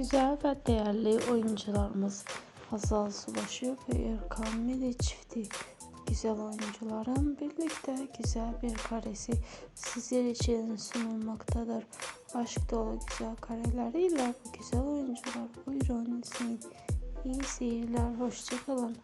Güzel ve değerli oyuncularımız Hazal Subaşı ve Erkan Mili çifti güzel oyuncuların birlikte güzel bir karesi sizler için sunulmaktadır. Aşk dolu güzel kareleriyle bu güzel oyuncular buyurun izleyin. İyi seyirler, hoşçakalın.